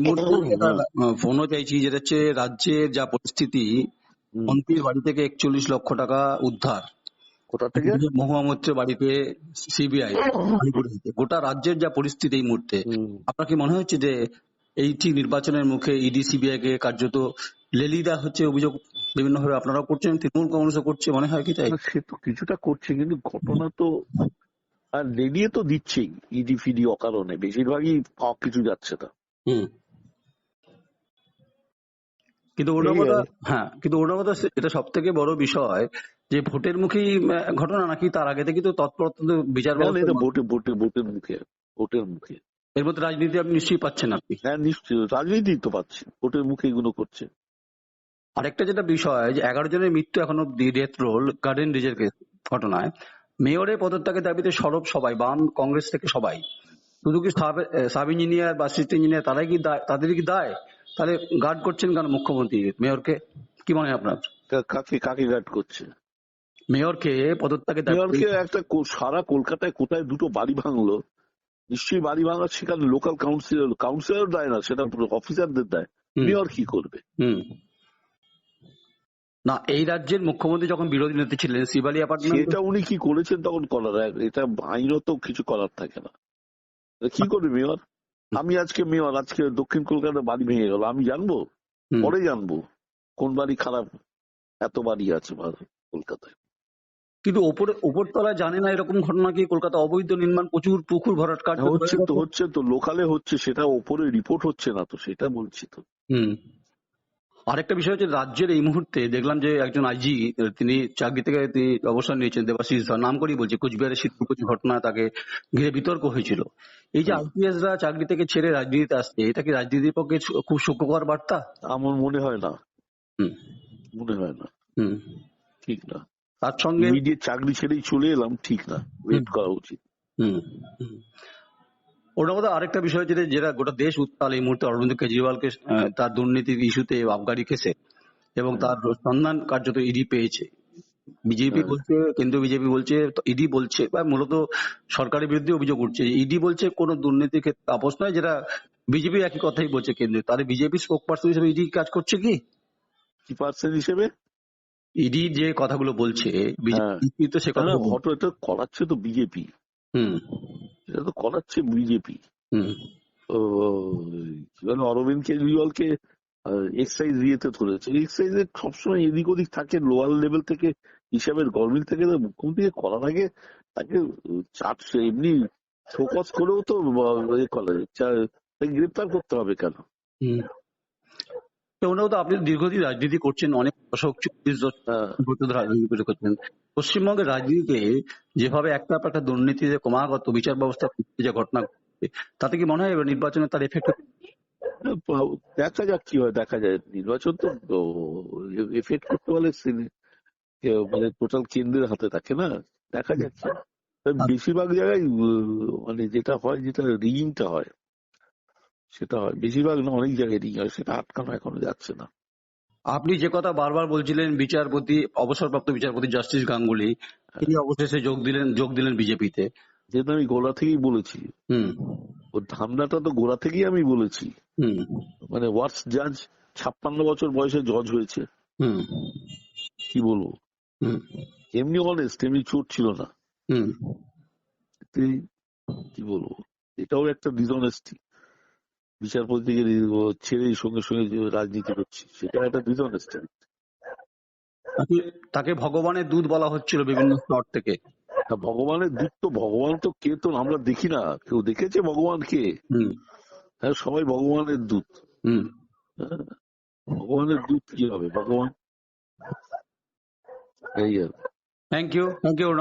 এই মুহূর্তে ফোনও চাইছি যেটা হচ্ছে রাজ্যের যা পরিস্থিতি মন্ত্রীর বাড়ি থেকে একচল্লিশ লক্ষ টাকা উদ্ধার। কোথা থেকে? মহুয়া মৈত্রের বাড়িতে সিবিআই গোটা রাজ্যের যা পরিস্থিতি এই মুহূর্তে। আপনার কি মনে হচ্ছে যে এই ঠিক নির্বাচনের মুখে ইডি সিবিআই কে কার্যত লেলিদা হচ্ছে অভিযোগ বিভিন্ন ভাবে আপনারাও করছেন তৃণমূল কংগ্রেসও করছে মনে হয় কি তাই? সে তো কিছুটা করছে কিন্তু ঘটনা তো আর রেডিয়ে তো দিচ্ছেই ইডি ফিডি অকারণে বেশিরভাগই কিছু যাচ্ছে না। হুম। কিন্তু মতো আর- হ্যাঁ কিন্তু ওটার মতো এটা সব থেকে বড় বিষয় যে ভোটের মুখেই ঘটনা নাকি তার আগে থেকে তো তৎপরতা বিচার ব্যবস্থা- ভোটে ভোটে ভোটের মুখে ভোটের মুখে। এর মধ্যে রাজনীতি আপনি নিশ্চয়ই পাচ্ছেন আপনি হ্যাঁ নিশ্চয়ই রাজনীতি তো পাচ্ছি ভোটের মুখে এগুলো করছে। আরেকটা যেটা বিষয় যে এগারো জনের মৃত্যু এখন অব্দি ডেথ রোল গার্ডেন রিজের ঘটনায়। মেয়রের পদত্যাগের দাবিতে সরব সবাই বাম কংগ্রেস থেকে সবাই। শুধু কি সাব- ইঞ্জিনিয়ার বা অ্যাসিস্ট্যান্ট ইঞ্জিনিয়ার তারাই কি দায় তাদেরই কি দায়? তাহলে গার্ড করছেন কেন মুখ্যমন্ত্রী? মেয়রকে কি মনে হয় আপনার? কাকে কাকে গার্ড করছে? মেয়রকে পদত্যাগের দাবিতে মেয়রকে একটা সারা কলকাতায় কোথায় দুটো বাড়ি ভাঙলো। নিশ্চয়ই বাড়ি ভাঙা সেখানে লোকাল কাউন্সিলর কাউন্সিলর দেয় না সেটা অফিসারদের দেয়। মেয়র কি করবে। না এই রাজ্যের মুখ্যমন্ত্রী যখন বিরোধী নেতা ছিলেন শিবালী অ্যাপার্টমেন্ট সেটা উনি কি করেছেন তখন করার? এটা আইনত কিছু করার থাকে না। কি করবে মেয়র? আমি আজকে মেয়র আজকে দক্ষিণ কলকাতার বাড়ি ভেঙে গেল। আমি জানব? পরে জানব। কোন বাড়ি খারাপ? এত বাড়ি আছে কলকাতায়। কিন্তু ওপরে ওপরতলা জানে না এরকম ঘটনা কি? কলকাতা অবৈধ নির্মাণ প্রচুর পুকুর ভরাট কাজ হচ্ছে তো হচ্ছে তো লোকালে হচ্ছে সেটা ওপরে রিপোর্ট হচ্ছে না তো সেটা বলছি তো। হুম। আরেকটা বিষয় হচ্ছে রাজ্যের এই মুহূর্তে দেখলাম যে একজন আইজি তিনি চাকরি থেকে তিনি অবসর নিয়েছেন দেবাশিস ধর নাম করেই বলছে কোচবিহারের শীতলকুচি ঘটনা তাকে ঘিরে বিতর্ক হয়েছিল। এই যে হুম। আইপিএস রা চাকরি থেকে ছেড়ে রাজনীতিতে আসছে এটা কি রাজনীতির পক্ষে খুব সুখকর বার্তা? আমার মনে হয় না। হুম। মনে হয় না। হুম। ঠিক না। তার সঙ্গে চাকরি ছেড়েই চলে এলাম ঠিক না। ওয়েট করা উচিত। হুম। হুম। ওটার মধ্যে আরেকটা বিষয় যেটা যেটা গোটা দেশ উত্তাল এই মুহূর্তে অরবিন্দ কেজরিওয়ালকে তার দুর্নীতির ইস্যুতে আবগারি কেসে এবং তার সন্ধান কার্যত ইডি পেয়েছে। বিজেপি হ্যাঁ। বলছে কেন্দ্রীয় বিজেপি বলছে ইডি বলছে বা মূলত সরকারের বিরুদ্ধে অভিযোগ উঠছে ইডি বলছে কোনো দুর্নীতির ক্ষেত্রে আপোষ নয় যেটা বিজেপি একই কথাই বলছে কেন্দ্রে। তাহলে বিজেপি স্পোক পার্সন হিসেবে ইডি কাজ করছে কি? কি পার্সেন্ট হিসেবে? ইডি যে কথাগুলো বলছে হ্যাঁ। বিজেপি তো সে কথা না করাচ্ছে তো বিজেপি। হুম। এটা তো করাচ্ছে বিজেপি হুম। কি বলে অরবিন্দ কেজরিওয়ালকে এক্সাইজ দিয়েতে ধরেছে। এক্সাইজে সবসময় এদিক ওদিক থাকে লোয়ার লেভেল থেকে হিসাবের গভর্নমেন্ট থেকে তো মুখ্যমন্ত্রীকে করার আগে তাকে চার্জ এমনি ফোকাস করেও তো করে। তাকে গ্রেপ্তার করতে হবে কেন? হুম। তো ওনাও তো আপনি দীর্ঘদিন রাজনীতি করছেন অনেক দশক চল্লিশ দশক হ্যাঁ, বছর ধরে রাজনীতি করছেন। পশ্চিমবঙ্গের রাজনীতিতে যেভাবে একটা পর একটা দুর্নীতিতে ক্রমাগত বিচার ব্যবস্থা যে ঘটনা ঘটছে তাতে কি মনে হয় এবার নির্বাচনে তার এফেক্ট দেখা যাক কি হয় দেখা যায়। নির্বাচন তো এফেক্ট করতে পারলে মানে টোটাল কেন্দ্রের হাতে থাকে না। দেখা। তবে বেশিরভাগ জায়গায় মানে যেটা হয় যেটা রিগিংটা হয় সেটা হয়। বেশিরভাগ না অনেক জায়গায় রিগিং হয় সেটা আটকানো এখনও যাচ্ছে না। আপনি যে কথা বারবার বলছিলেন বিচারপতি অবসরপ্রাপ্ত বিচারপতি জাস্টিস গাঙ্গুলি তিনি অবশেষে যোগ দিলেন যোগ দিলেন বিজেপিতে। যেহেতু আমি গোড়া থেকেই বলেছি হুম। ওর ধান্দাটা তো গোড়া থেকেই আমি বলেছি। হুম। মানে ওয়ার্স জাজ ছাপ্পান্ন বছর বয়সে জজ হয়েছে। হুম। কি বলব? হুম। এমনি অনেস্ট এমনি চোট ছিল না। হুম। কি বলব? এটাও একটা ডিসঅনেস্টি বিচারপতিকে ছেড়ে সঙ্গে সঙ্গে যে রাজনীতি করছি সেটা একটা ডিসঅনেস্টি তাকে- তাকে ভগবানের দুধ বলা হচ্ছিল বিভিন্ন স্তর থেকে। ভগবানের দূত তো ভগবান তো কে তো আমরা দেখি না। কেউ দেখেছে ভগবানকে? হুম। হ্যাঁ সবাই ভগবানের দূত। হুম। ভগবানের দূত কি হবে ভগবান? এই আর থ্যাংক ইউ থ্যাংক ইউ